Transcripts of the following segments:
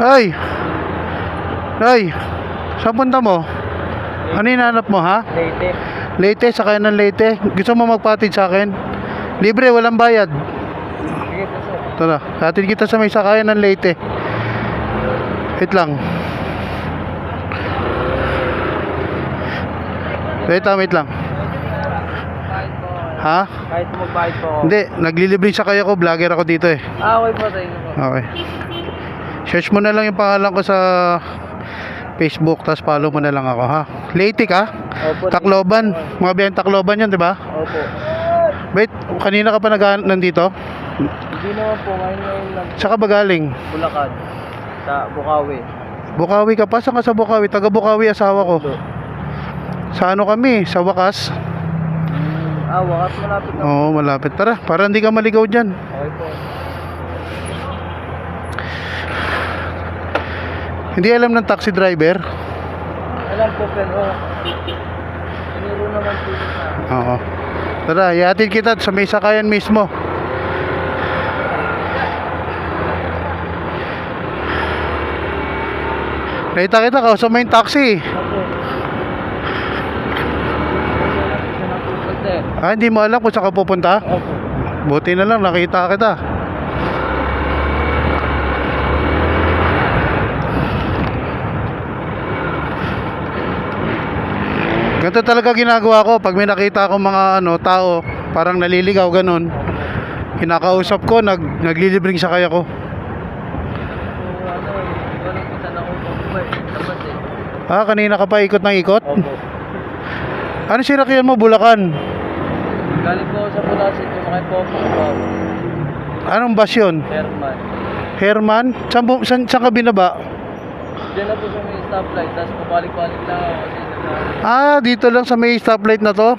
Ay! Ay! Saan punta mo? Ano hinanap mo ha? Late. Leyte, sakay ng Leyte. Gusto mo magpatid sa akin? Libre, walang bayad. Sige po sir. Tara, hatid kita sa may sakayan ng Leyte. Wait lang. Wait lang, wait lang. Po. Ha? Kahit magbayad po ako. Hindi, naglilibre sakay ako, vlogger ako dito eh. Ah, okay po sa po. Okay. Search mo na lang yung pangalan ko sa Facebook, tapos follow mo na lang ako ha. Leyte ka? Opo. Tacloban. Mga biyang Tacloban yun, di ba? Opo. Wait, kanina ka pa nag nandito? Hindi naman po. Ngayon ngayon lang. Saan ka ba galing? Bulacan. Sa Bukawi. Bukawi ka pa? Saan ka sa Bukawi? Taga Bukawi asawa ko. Sa ano kami? Sa wakas? Ah, wakas malapit na. Oo, malapit. Tara, para hindi ka maligaw dyan. Okay po. Hindi alam ng taxi driver? Alam po pero Piniro naman po sa Oo. Tara, ihatid kita sa may sakayan mismo. Nakita kita, kausap mo yung taxi. Ah, hindi mo alam kung saan ka pupunta? Opo. Buti na lang, nakita kita. Ganito talaga ginagawa ko pag may nakita akong mga ano, tao, parang naliligaw ganun. Kinakausap ko, nag, naglilibring sakay ako. Ako. Ah, kanina ka pa ikot ng ikot? Opo. Ano sinakyan mo, Bulacan? Galing po ako sa Bulacan, kumakay po ako sa. Anong bus yun? Herman. Herman? Saan, saan, saan ka binaba? Diyan na po sa may stoplight, tapos pabalik-balik lang ako kasi Ah, dito lang sa may stoplight na to?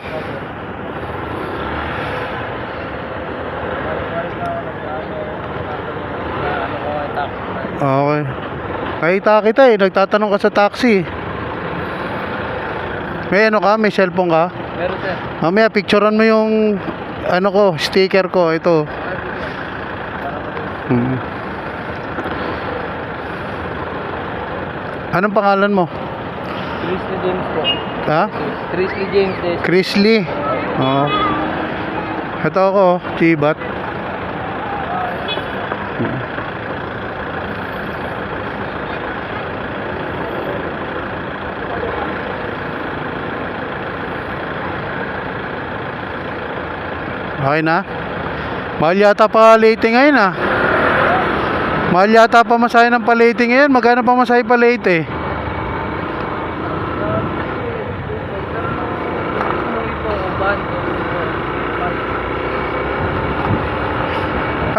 Okay. Nakita kita eh, nagtatanong ka sa taxi. May ano ka, may cellphone ka? Pero sir, Mamaya picturean mo yung ano ko, sticker ko, ito. Hmm. Anong pangalan mo? Chrisley James po. Ha? Chrisley James Des. Chris Lee. Oo. Ito ako, Chibat. Okay na? Mahal yata pa Leyte ngayon ah. Mahal yata pa masahe ng Palete ngayon. Magkano pa masahe Palete?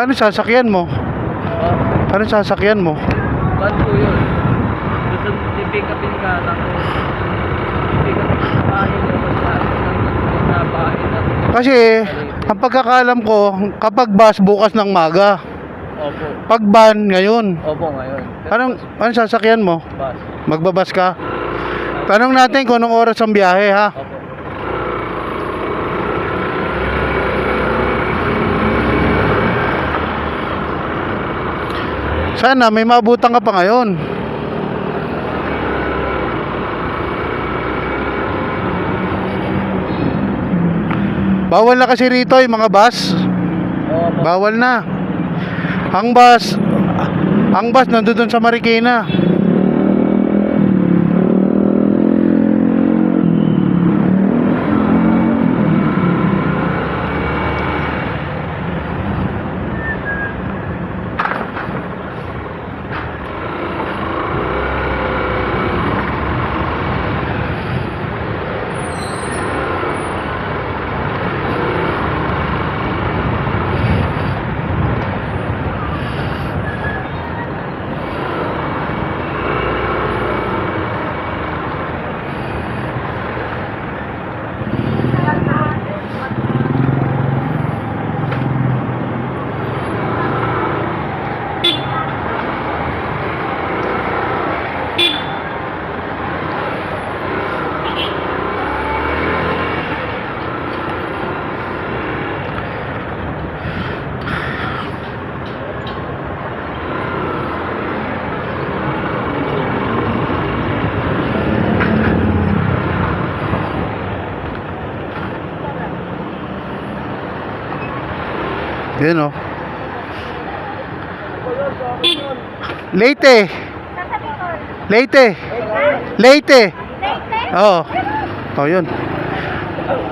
Ano sasakyan mo? Ano sasakyan mo? Ban po yun. Gusto i-pick upin ka i-pick upin ka bahay mo sa bahay na. Kasi ang pagkakalam ko, kapag bus bukas ng maga, Opo. pag van ngayon, Opo ngayon. anong, anong sasakyan mo? Bus. Magbabas ka? Tanong natin kung anong oras ang biyahe ha. Opo. Sana may maabutan ka pa ngayon. Bawal na kasi rito yung mga bus. Bawal na. Ang bus, ang bus nandun sa Marikina. Yan oh. Leyte. Leyte. Leyte. Oo. Oh, yun.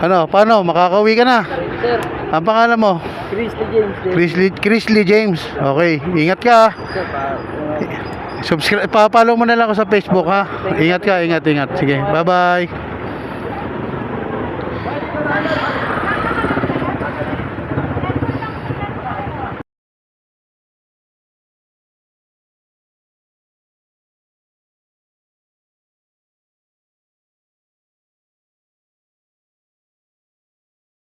Ano, paano? Makakauwi ka na. Sir, Ang pangalan mo? Chris de James. Chrisley, Chrisley James. Okay, ingat ka. ah. pa. Subscribe, pa-follow mo na lang ako sa Facebook ha. Ingat ka, ingat, ingat. Sige, bye-bye.